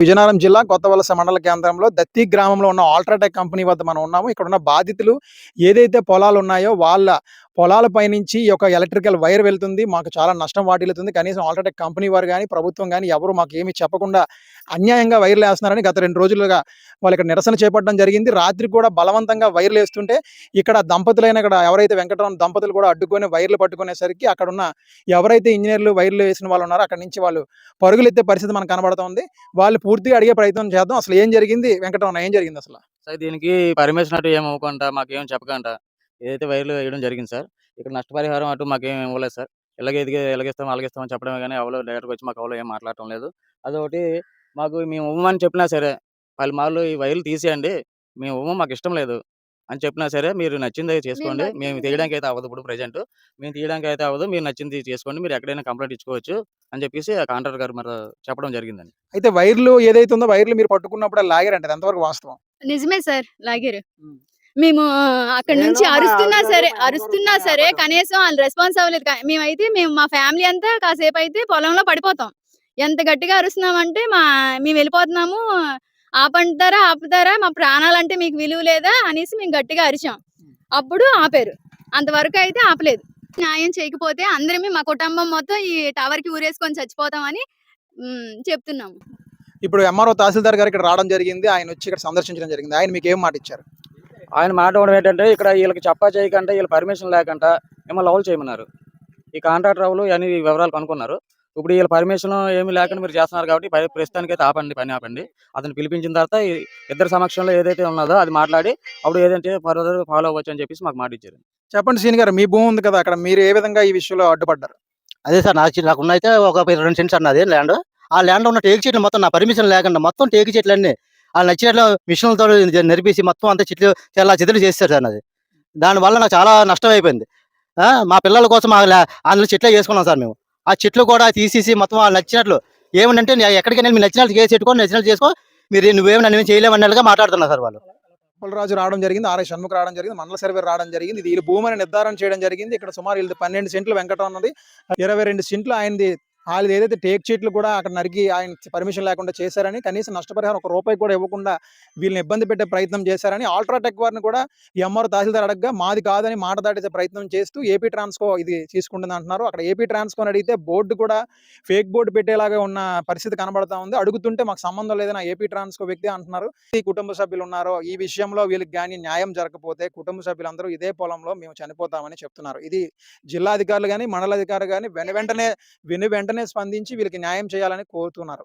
విజయనగరం జిల్లా కొత్తవలస మండల కేంద్రంలో దత్తి గ్రామంలో ఉన్న ఆల్ట్రాటెక్ కంపెనీ వద్ద మనం ఉన్నాము. ఇక్కడ ఉన్న బాధితులు ఏదైతే పొలాలు ఉన్నాయో వాళ్ళ పొలాలపై నుంచి ఈ యొక్క ఎలక్ట్రికల్ వైర్ వెళ్తుంది. మాకు చాలా నష్టం వాటిల్లుతుంది. కనీసం ఆల్రెడీ కంపెనీ వారు కానీ ప్రభుత్వం కానీ ఎవరు మాకు ఏమీ చెప్పకుండా అన్యాయంగా వైర్లు వేస్తున్నారని గత రెండు రోజులుగా వాళ్ళు ఇక్కడ నిరసన చేపట్టడం జరిగింది. రాత్రి కూడా బలవంతంగా వైర్లు వేస్తుంటే ఇక్కడ దంపతులైన ఇక్కడ ఎవరైతే వెంకటరామ దంపతులు కూడా అడ్డుకొని వైర్లు పట్టుకునేసరికి అక్కడ ఉన్న ఎవరైతే ఇంజనీర్లు వైర్లు వేసిన వాళ్ళు ఉన్నారో అక్కడ నుంచి వాళ్ళు పరుగులు ఎత్తే పరిస్థితి మనకు కనబడుతోంది వాళ్ళు పూర్తిగా అడిగే ప్రయత్నం చేద్దాం. అసలు ఏం జరిగింది? వెంకటరమణ ఏం జరిగింది అసలు? దీనికి పర్మిషన్ అటు ఏం మాకేం చెప్పకుండా ఏదైతే వైర్లు వేయడం జరిగింది సార్ ఇక్కడ నష్టపరిహారం అటు మాకేం ఇవ్వలేదు సార్. ఇలాగే ఎదిగి ఎలాగిస్తాం అలాగిస్తామని చెప్పడమే కానీ ఎవరో డైరెక్ట్గా వచ్చి మాకు ఎవరో ఏం మాట్లాడటం లేదు. అదొకటి మాకు మేము ఇవ్వమని చెప్పినా సరే పలు మార్లు ఈ వైర్లు తీసేయండి మేము ఇవ్వము మాకు ఇష్టం లేదు అని చెప్పినా సరే మీరు నచ్చింది చేసుకోండి. బయటికి మేము తీయడానికి అయితే అవ్వదు ఇప్పుడు ప్రజెంట్. మేము తీయడానికి అయితే అవ్వదు మీరు నచ్చింది చేసుకోండి మీరు ఎక్కడైనా కంప్లైంట్ ఇచ్చుకోవచ్చు అని చెప్పేసి ఆ కాంట్రాక్టర్ గారు మరి చెప్పడం జరిగిందండి. అయితే వైర్లు ఏదైతే ఉందో వైర్లు మీరు పట్టుకున్నప్పుడు లాగారంటే ఎంతవరకు వాస్తవం? నిజమే సార్ లాగారు. మేము అక్కడ నుంచి అరుస్తున్నా సరే అరుస్తున్నా సరే. కనీసం వాళ్ళు రెస్పాన్స్ అవ్వలేదు. మేమైతే మేము మా ఫ్యామిలీ అంతా కాసేపు అయితే పొలంలో పడిపోతాం. ఎంత గట్టిగా అరుస్తున్నామంటే మా మేము వెళ్ళిపోతున్నాము ఆపంటారా ఆపుతారా మా ప్రాణాలంటే మీకు విలువ లేదా అనేసి మేము గట్టిగా అరిచాం. అప్పుడు ఆపారు. అంతవరకు అయితే ఆపలేదు. న్యాయం చేయకపోతే అందరమే మా కుటుంబం మొత్తం ఈ టవర్కి ఊరేసుకొని చచ్చిపోతామని చెప్తున్నాము. ఇప్పుడు ఎంఆర్ఓ తహసీల్దార్ గారు ఇక్కడ రావడం జరిగింది. ఆయన వచ్చి ఇక్కడ సందర్శించడం జరిగింది. ఆయన మీకు ఏం మాట ఇచ్చారు? ఆయన మాట ఏంటంటే ఇక్కడ వీళ్ళకి చెప్పా చేయకుండా వీళ్ళ పర్మిషన్ లేకుండా మిమ్మల్ని లౌల్ చేయమన్నారు. ఈ కాంట్రాక్టర్ వాళ్ళు అన్ని వివరాలు కనుక్కున్నారు. ఇప్పుడు వీళ్ళ పర్మిషన్ ఏమీ లేకుండా మీరు చేస్తున్నారు కాబట్టి ప్రస్తుతానికి అయితే ఆపండి పని ఆపండి. అతను పిలిపించిన తర్వాత ఈ ఇద్దరు సమక్షంలో ఏదైతే ఉన్నదో అది మాట్లాడి అప్పుడు ఏదంటే ఫర్దర్ ఫాలో అవ్వచ్చు అని చెప్పేసి మాకు మాట ఇచ్చారు. చెప్పండి సీని గారు మీ భూమి ఉంది కదా అక్కడ మీరు ఏ విధంగా ఈ విషయంలో అడ్డుపడ్డారు? అదే సార్ నాకు నాకు అయితే ఒక రెండు సెంట్స్ అన్నది ల్యాండ్ ఆ ల్యాండ్ ఉన్న టేకు చెట్లు మొత్తం నా పర్మిషన్ లేకుండా మొత్తం టేకు చెట్లు అన్ని ఆ నచ్చినట్లు మిషన్లతో నరిపేసి మొత్తం అంతా చెట్లు చాలా చెదలు చేస్తారు సార్ అది దానివల్ల నాకు చాలా నష్టం అయిపోయింది. మా పిల్లల కోసం అందులో చెట్లే చేసుకున్నాం సార్ మేము. ఆ చెట్లు కూడా తీసేసి మొత్తం వాళ్ళు నచ్చినట్లు ఏమంటే నేను ఎక్కడికి మీరు నచ్చినట్లు చేసి పెట్టుకొని నచ్చినట్లు చేసుకో. మీరు నువ్వేమి నన్ను ఏం చేయలేమన్నట్టుగా మాట్లాడుతున్నారు సార్ వాళ్ళు. రాజు రావడం జరిగింది ఆర్ఐ షణ్ముఖ రావడం జరిగింది మండల సర్వే రావడం జరిగింది. ఇది భూమిని నిర్ధారణ చేయడం జరిగింది. ఇక్కడ సుమారు వీళ్ళది పన్నెండు సెంట్లు వెంకట ఉన్నది ఇరవై రెండు సెంట్లు ఆయనది వాళ్ళు ఏదైతే టేక్ చీట్లు కూడా అక్కడ నరికి ఆయన పర్మిషన్ లేకుండా చేశారని కనీసం నష్టపరిహారం ఒక రూపాయి కూడా ఇవ్వకుండా వీళ్ళని ఇబ్బంది పెట్టే ప్రయత్నం చేశారని ఆల్ట్రాటెక్ వారిని కూడా ఎంఆర్ తహసీల్దార్ అడగగా మాది కాదని మాట దాటితే ప్రయత్నం చేస్తూ ఏపీ ట్రాన్స్కో ఇది తీసుకుంటుంది అంటున్నారు. అక్కడ ఏపీ ట్రాన్స్కోని అడిగితే బోర్డు కూడా ఫేక్ బోర్డు పెట్టేలాగా ఉన్న పరిస్థితి కనబడతా ఉంది. అడుగుతుంటే మాకు సంబంధం లేదని ఏపీ ట్రాన్స్కో వ్యక్తి అంటున్నారు. ఈ కుటుంబ సభ్యులు ఉన్నారో ఈ విషయంలో వీళ్ళకి కానీ న్యాయం జరగకపోతే కుటుంబ సభ్యులందరూ ఇదే పొలంలో మేము చనిపోతామని చెప్తున్నారు. ఇది జిల్లా అధికారులు కానీ మండలాధికారులు కానీ వెను వెంటనే వెను వెంటనే స్పందించి వీళ్ళకి న్యాయం చేయాలని కోరుతున్నారు.